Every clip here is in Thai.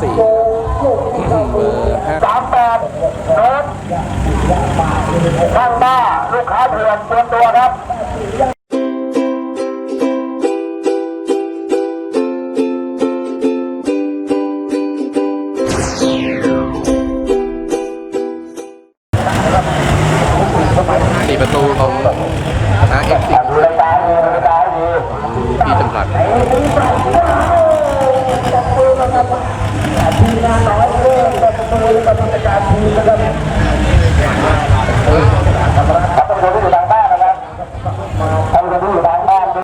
สี่เบอร์ห้าสามแปดโน้ตข้างบ้าลูกค้าเถื่อนเตรียมตัวครับสี่ประตูของนะเอฟซีดูรายการดีดูรายการดีพี่จำรัด ท่านผู้ชมที่อยู่ทางบ้านนะครับท่านผู้ชมที่อยู่ทางบ้านนี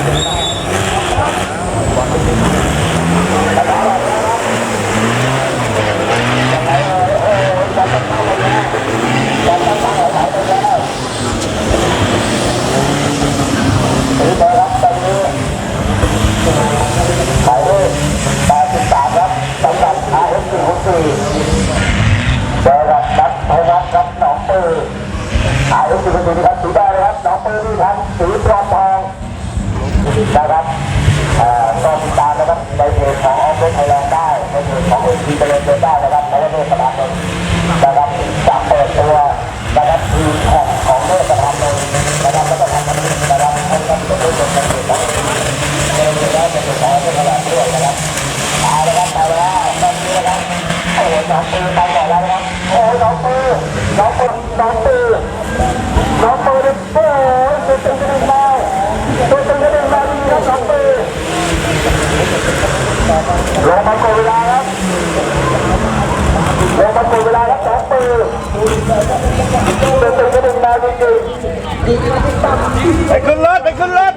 ่นะครับตอนนี้หมายเลข83ครับสำหรับ สี่เจอกับนักพวัฐครับหนองปืออายุสิบปีครับถือได้ครับน้องปืนนี่ครับสีทองทองนะครับ น้องปืนไปก่อนแล้วนะครับโอ้น้องปืนน้องปืนน้องปืนน้องปืนโอ้โหตัวตึงกระดิ่งมาตัวตึงกระดิ่งมาดีครับน้องปืนลงมาโกเวลาครับลงมาโกเวลาครับน้องปืนตัวตึงกระดิ่งมาดีจริงไปขึ้นรถไปขึ้นรถ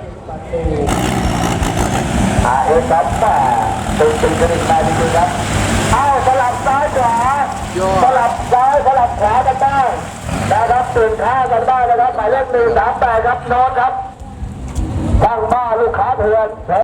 อ่าเอกครับแต่ตัวตึงกระดิ่งมาดีจริงครับเอาสลับซ้ายขวาสลับซ้ายสลับ ขวากันได้นะครับตื่นข้ากันได้นะครับหมายเลขหนึ่งสามแปดครับโน้ตครับตั้งบ้าลูกค้าเถื่อน